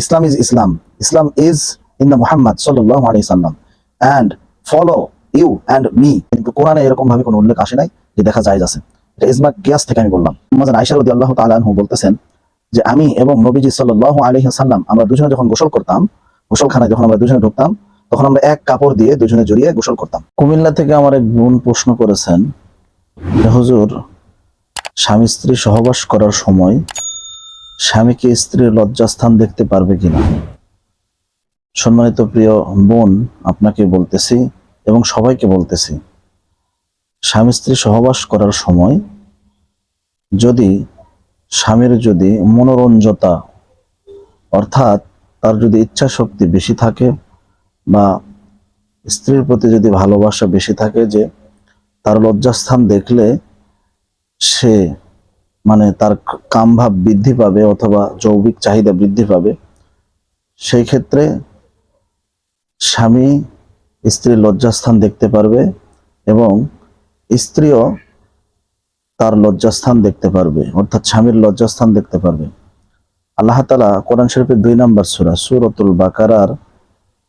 Islam is Islam. Islam is in the Muhammad sallallahu alaihi wasallam and follow you and me. কিন্তু কোরআনে এরকম ভাবে কোনো উল্লেখ আসে নাই যে দেখা যায় আছে এটা ইজমা কিয়াস থেকে আমি বললাম আমাদের আয়েশা রাদিয়াল্লাহু তাআলা আনহু বলতেছেন যে আমি এবং নবীজি আলাইহি ওয়াসাল্লাম আমরা দুজনে যখন গোসল করতাম, গোসলখানায় যখন আমরা দুজনে ঢুকতাম, তখন আমরা এক কাপড় দিয়ে দুজনে জড়িয়ে গোসল করতাম কুমিল্লা থেকে আমার এক বোন প্রশ্ন করেছেন হুজুর, স্বামী স্ত্রী সহবাস করার সময় স্বামীকে স্ত্রীর লজ্জাস্থান দেখতে পারবে কিনা? সম্মানিত প্রিয় বোন, আপনাকে বলতেছি এবং সবাইকে বলতেছি, স্বামী স্ত্রী সহবাস করার সময় যদি স্বামীর যদি মনোরঞ্জতা, অর্থাৎ তার যদি ইচ্ছা শক্তি বেশি থাকে বা স্ত্রীর প্রতি যদি ভালোবাসা বেশি থাকে যে তার লজ্জাস্থান দেখলে সে মানে তার কামভাব বৃদ্ধি পাবে অথবা যৌবিক চাহিদা বৃদ্ধি পাবে, সেই ক্ষেত্রে স্বামী স্ত্রীর লজ্জাস্থান দেখতে পারবে এবং স্ত্রীও তার লজ্জাস্থান দেখতে পারবে, অর্থাৎ স্বামীর লজ্জাস্থান দেখতে পারবে। আল্লাহ তালা কোরআন শরীফের দুই নম্বর সুরা, সুরতুল বাকারার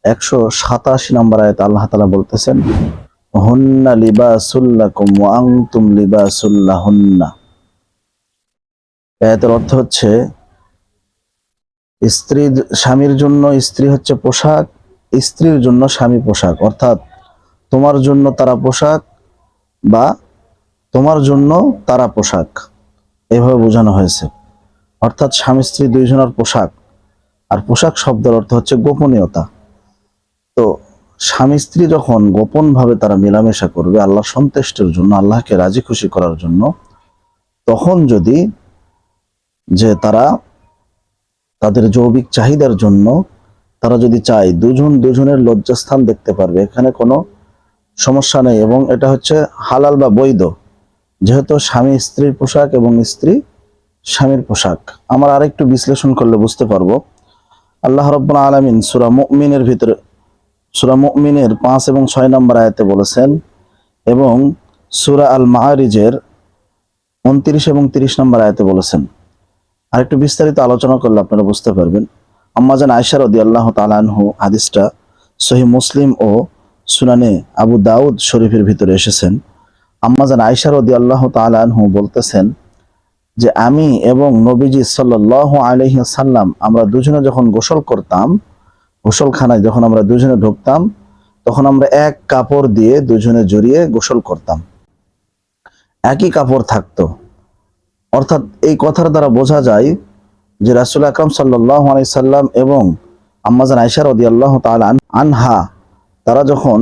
একশো সাতাশি নম্বর আয়ত আল্লাহ তালা বলতেছেন, হুন্না লিবাসুল্লাকুম ওয়া লিবাসুল্লাহ লিবাসুল্লাহুন্না আয়াতের অর্থ হচ্ছে স্ত্রী স্বামীর জন্য স্ত্রী হচ্ছে পোশাক, স্ত্রীর জন্য স্বামী পোশাক। অর্থাৎ তোমার জন্য তারা পোশাক বা তোমার জন্য তারা পোশাক। এভাবে বোঝানো হয়েছে। অর্থাৎ স্বামী স্ত্রী দুইজনের পোশাক। আর পোশাক শব্দের অর্থ হচ্ছে গোপনীয়তা। তো স্বামী স্ত্রী যখন গোপনভাবে তারা মেলামেশা করবে আল্লাহ সন্তুষ্টের জন্য, আল্লাহকে রাজি খুশি করার জন্য, তখন যদি যে তারা তাদের যৌবিক চাহিদার জন্য তারা যদি চায় দুজন দুজনের লজ্জাস্থান দেখতে পারবে, এখানে কোনো সমস্যা নেই। এবং এটা হচ্ছে হালাল বা বৈধ, যেহেতু স্বামী স্ত্রীর পোশাক এবং স্ত্রী স্বামীর পোশাক। আমার আরেকটু বিশ্লেষণ করলে বুঝতে পারব। আল্লাহ রব্বুল আলমিন সুরা মুমিনের ভিতরে, সুরা মুমিনের পাঁচ এবং ছয় নম্বর আয়াতে বলেছেন, এবং সুরা আল মাহারিজের উনত্রিশ এবং তিরিশ নম্বর আয়াতে বলেছেন আর একটু বিস্তারিত আলোচনা করলে আপনারা বুঝতে পারবেন। আম্মাজান আয়সা রদি আল্লাহ তালানহু হাদিসটা সহি মুসলিম ও সুনানে আবু দাউদ শরীফের ভিতরে এসেছেন। আম্মাজান আয়সা রদি আল্লাহ তালানহু বলতেছেন যে, আমি এবং নবীজি সাল্লাহ আলহি সাল্লাম আমরা দুজনে যখন গোসল করতাম, গোসলখানায় যখন আমরা দুজনে ঢুকতাম, তখন আমরা এক কাপড় দিয়ে দুজনে জড়িয়ে গোসল করতাম। একই কাপড় থাকতো। অর্থাৎ এই কথার দ্বারা বোঝা যায় যে রাসুল আকরম সাল্লাহ সাল্লাম এবং আম্মাজান আয়সা রদি আল্লাহ আনহা, তারা যখন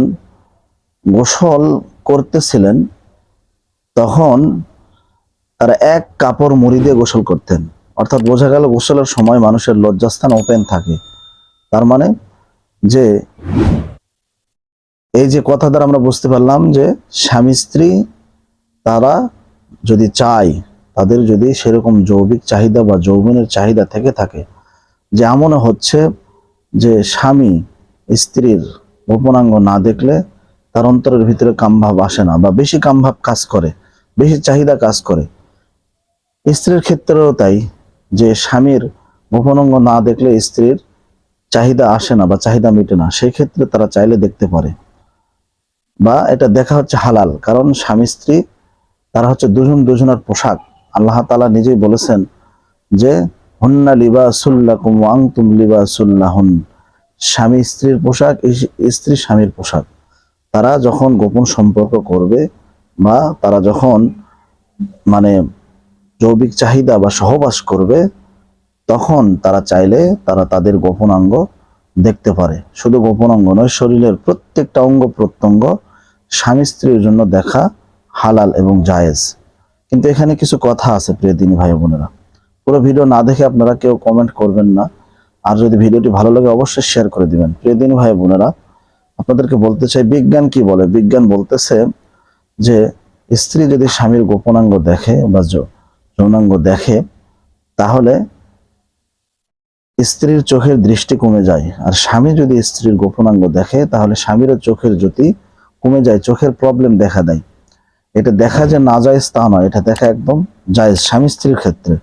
গোসল করতেছিলেন, তখন তারা এক কাপড় মুড়ি দিয়ে গোসল করতেন। অর্থাৎ বোঝা গেল গোসলের সময় মানুষের লজ্জাস্থান ওপেন থাকে। তার মানে যে এই যে কথা দ্বারা আমরা বুঝতে পারলাম যে স্বামী স্ত্রী তারা যদি চায় তাদের যদি সেরকম যৌবিক চাহিদা বা যৌবনের চাহিদা থেকে থাকে, যে এমনও হচ্ছে যে স্বামী স্ত্রীর গোপনাঙ্গ না দেখলে তার অন্তরের ভিতরে কামভাব আসে না বা বেশি কামভাব কাজ করে, বেশি চাহিদা কাজ করে। স্ত্রীর ক্ষেত্রেও তাই যে স্বামীর গোপনাঙ্গ না দেখলে স্ত্রীর চাহিদা আসে না বা চাহিদা মিটে না সেই ক্ষেত্রে তারা চাইলে দেখতে পারে। বা এটা দেখা হচ্ছে হালাল, কারণ স্বামী স্ত্রী, তারা হচ্ছে দুজন দুজনের পোশাক আল্লাহ তালা নিজেই বলেছেন যে, হন্না লিবা সুল্লাকুম আংতুম লিবা সুল্লাহন স্বামী স্ত্রীর পোশাক স্ত্রী স্বামীর পোশাক। তারা যখন গোপন সম্পর্ক করবে বা তারা যখন মানে যৌবিক চাহিদা বা সহবাস করবে, তখন তারা চাইলে তারা তাদের গোপনাঙ্গ দেখতে পারে। শুধু গোপনাঙ্গ নয়, শরীরের প্রত্যেকটা অঙ্গ প্রত্যঙ্গ স্বামী স্ত্রীর জন্য দেখা হালাল এবং জায়েজ। কিন্তু এখানে কিছু কথা আছে, প্রিয় দিনী ভাই বোনেরা। পুরো ভিডিও না দেখে আপনারা কেউ কমেন্ট করবেন না। আর যদি ভিডিওটি ভালো লাগে, অবশ্যই শেয়ার করে দিবেন। প্রিয় দিনী ভাই বোনেরা, আপনাদেরকে বলতে চাই, বিজ্ঞান কি বলে? বিজ্ঞান বলতেছে যে, স্ত্রী যদি স্বামীর গোপনাঙ্গ দেখে বা যৌনাঙ্গ দেখে, তাহলে স্ত্রীর চোখের দৃষ্টি কমে যায়। আর স্বামী যদি স্ত্রীর গোপনাঙ্গ দেখে, তাহলে স্বামীরও চোখের জ্যোতি কমে যায়, চোখের প্রবলেম দেখা দেয়। এটা দেখা যে না যায় তা নয়, এটা দেখা একদম যায় স্বামী স্ত্রীর ক্ষেত্রে।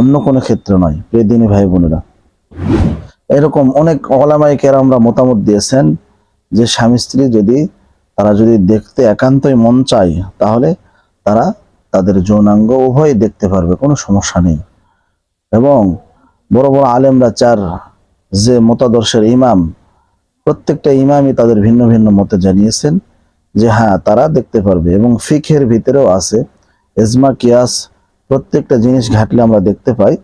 অন্য কোনো ক্ষেত্রে নয়, প্রিয় দিনী ভাই বোনেরা। এরকম অনেক ওলামাই কেরামরা মতামত দিয়েছেন যে স্বামী স্ত্রী যদি, তারা যদি দেখতে একান্তই মন চায়, তাহলে তারা তাদের যৌনাঙ্গ উভয় দেখতে পারবে, কোনো সমস্যা নেই। এবং বড় বড় আলেমরা চার যে মতাদর্শের ইমাম, প্রত্যেকটা ইমামই তাদের ভিন্ন ভিন্ন মতে জানিয়েছেন। যে হ্যাঁ তারা দেখতে পারবে। এবং ফিখের ভিতরেও আছে, এজমা, কিয়াস, প্রত্যেকটা জিনিস ঘাটলে আমরা দেখতে পাই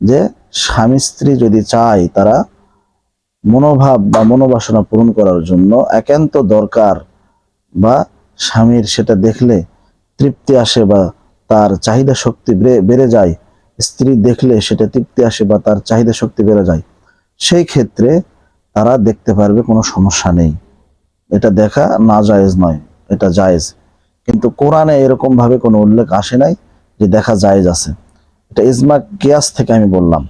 যে স্বামী স্ত্রী যদি চায় তারা মনোভাব বা মনোবাসনা পূরণ করার জন্য একান্ত দরকার বা স্বামীর সেটা দেখলে তৃপ্তি আসে বা তার চাহিদা শক্তি বেড়ে- বেড়ে যায়, স্ত্রী দেখলে সেটা তৃপ্তি আসে বা তার চাহিদা শক্তি বেড়ে যায়, সেই ক্ষেত্রে তারা দেখতে পারবে কোনো সমস্যা নেই। এটা দেখা না জায়েজ নয়, এটা জায়েজ। কিন্তু কোরআনে এরকম ভাবে কোনো উল্লেখ আসে নাই যে দেখা জায়েজ আছে। এটা ইজমা কিয়াস থেকে আমি বললাম।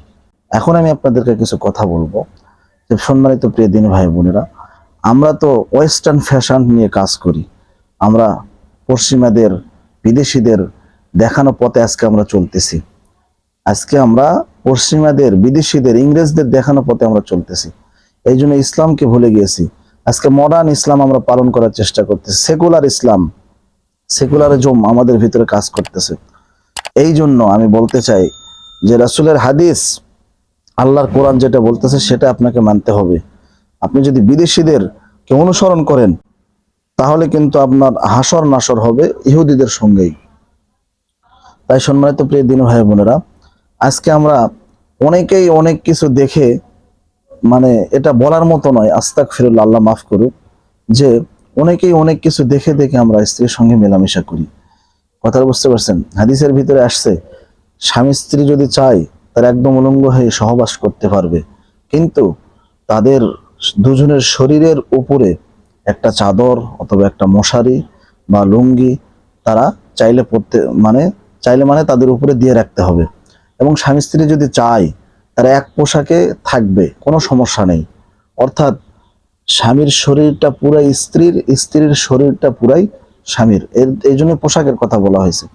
এখন আমি আপনাদেরকে কিছু কথা বলব। যে সম্মানিত প্রিয় দিন ভাই বোনেরা, আমরা তো ওয়েস্টার্ন ফ্যাশন নিয়ে কাজ করি। আমরা পশ্চিমাদের, বিদেশিদের দেখানো পথে আজকে আমরা চলতেছি। আজকে আমরা পশ্চিমাদের, বিদেশিদের, ইংরেজদের দেখানো পথে আমরা চলতেছি। এই জন্য ইসলামকে ভুলে গিয়েছি। আজকে মডার্ন ইসলাম আমরা পালন করার চেষ্টা করতেছি। সেকুলার ইসলাম সেকুলারিজম আমাদের ভিতরে কাজ করতেছে। এই জন্য আমি বলতে চাই যে রাসূলের হাদিস, আল্লাহর কোরআন যেটা বলতেছে সেটা আপনাকে মানতে হবে। আপনি যদি বিদেশিদের কে অনুসরণ করেন, তাহলে কিন্তু আপনার হাসর নাসর হবে ইহুদিদের সঙ্গেই। তাই সম্মানিত প্রিয় দিন ভাই বোনেরা, আজকে আমরা অনেকেই অনেক কিছু দেখে মানে এটা বলার মতো নয় আস্তাক ফিরুল্লাহ আল্লাহ মাফ করুক, যে অনেকেই অনেক কিছু দেখে দেখে আমরা স্ত্রীর সঙ্গে মেলামেশা করি। কথা বুঝতে পারছেন? হাদিসের ভিতরে আসছে, স্বামী স্ত্রী যদি চায়, তারা একদম উলঙ্গ হয়ে সহবাস করতে পারবে। কিন্তু তাদের দুজনের শরীরের উপরে একটা চাদর অথবা একটা মশারি বা লুঙ্গি, তারা চাইলে পড়তে মানে চাইলে মানে তাদের উপরে দিয়ে রাখতে হবে। এবং স্বামী স্ত্রী যদি চায় তারা এক পোশাকে থাকবে, কোনো সমস্যা নেই। অর্থাৎ স্বামীর শরীরটা পুরাই স্ত্রীর স্ত্রীর শরীরটা পুরাই স্বামীর। এর, এই জন্য পোশাকের কথা বলা হয়েছে।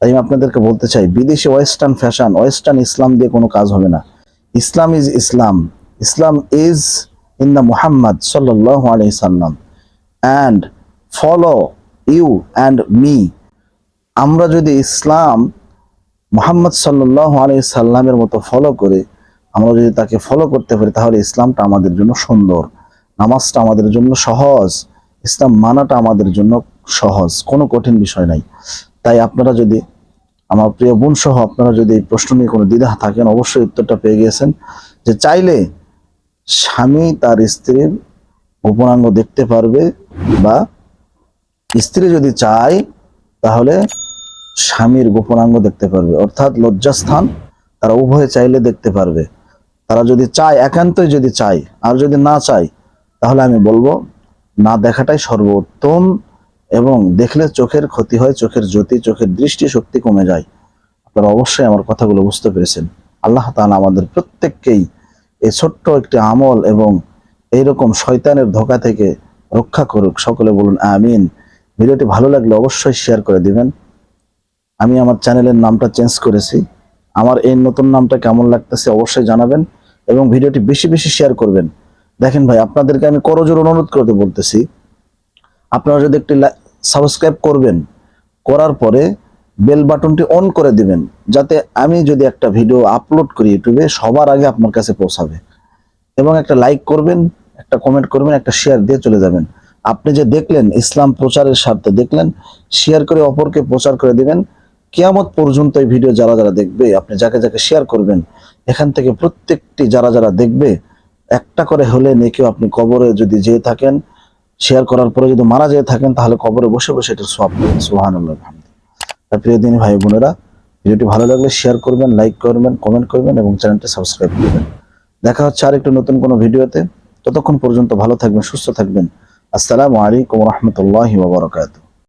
তাই আমি আপনাদেরকে বলতে চাই, বিদেশি ওয়েস্টার্ন ফ্যাশন, ওয়েস্টার্ন ইসলাম দিয়ে কোনো কাজ হবে না। Islam is Islam. Islam is in the Muhammad সাল্লাহ আলি সাল্লাম। And follow you and me. আমরা যদি ইসলাম মোহাম্মদ সাল্লাহ আলি সাল্লামের মতো ফলো করে আমরা যদি তাকে ফলো করতে পারি, তাহলে ইসলামটা আমাদের জন্য সুন্দর। নামাজটা আমাদের জন্য সহজ। ইসলাম মানাটা আমাদের জন্য সহজ। কোনো কঠিন বিষয় নাই। তাই আপনারা যদি, আমার প্রিয় বোন সহ আপনারা যদি এই প্রশ্ন নিয়ে কোনো দ্বিধা থাকেন, অবশ্যই উত্তরটা পেয়ে গিয়েছেন যে চাইলে স্বামী তার স্ত্রীর উপনাঙ্গ দেখতে পারবে বা স্ত্রী যদি চায়, তাহলে স্বামীর গোপনাঙ্গ দেখতে পারবে। অর্থাৎ লজ্জাস্থান তারা উভয়ে চাইলে দেখতে পারবে। তারা যদি চায়, একান্তই যদি চায়, আর যদি না চায়, তাহলে আমি বলব, না দেখাটাই সর্বোত্তম এবং দেখলে চোখের ক্ষতি হয়, চোখের জ্যোতি, চোখের দৃষ্টি শক্তি কমে যায়। আপনারা অবশ্যই আমার কথাগুলো বুঝতে পেরেছেন। আল্লাহ তাআলা আমাদের প্রত্যেককেই এই ছোট্ট একটি আমল এবং এইরকম শয়তানের ধোকা থেকে রক্ষা করুক। সকলে বলুন, আমিন। ভিডিওটি ভালো লাগলে অবশ্যই শেয়ার করে দিবেন। আমি আমার চ্যানেলের নামটা চেঞ্জ করেছি। আমার এই নতুন নামটা কেমন লাগতেছে অবশ্যই জানাবেন এবং ভিডিওটি বেশি বেশি শেয়ার করবেন। দেখেন ভাই, আপনাদেরকে আমি করজোর অনুরোধ করতে বলতেছি। আপনারা যদি একটি সাবস্ক্রাইব করবেন, করার পরে বেল বাটনটি অন করে দিবেন, যাতে আমি যদি একটা ভিডিও আপলোড করি ইউটিউবে, সবার আগে আপনার কাছে পৌঁছাবে। এবং একটা লাইক করবেন, একটা কমেন্ট করবেন, একটা শেয়ার দিয়ে চলে যাবেন। আপনি যে দেখলেন, ইসলাম প্রচারের স্বার্থে দেখলেন শেয়ার করে অপরকে প্রচার করে দিবেন কিয়ামত পর্যন্ত এই ভিডিও যারা যারা দেখবে, আপনি যাকে যাকে শেয়ার করবেন, এখান থেকে প্রত্যেকটি যারা যারা দেখবে, একটা করে হলে নেকেও আপনি কবরে যদি যেয়ে থাকেন শেয়ার করার পরে যদি মারা যেয়ে থাকেন, তাহলে কবরে বসে বসে এটা সোয়াব করবেন সুহান প্রিয় দিনী ভাই বোনেরা, ভিডিওটি ভালো লাগলে শেয়ার করবেন লাইক করবেন কমেন্ট করবেন এবং চ্যানেলটি সাবস্ক্রাইব করবেন। দেখা হচ্ছে আরেকটু নতুন কোনো ভিডিওতে। ততক্ষণ পর্যন্ত ভালো থাকবেন, সুস্থ থাকবেন। আসসালামু আলাইকুম রহমতুল্লাহ ওবরাকাতুহ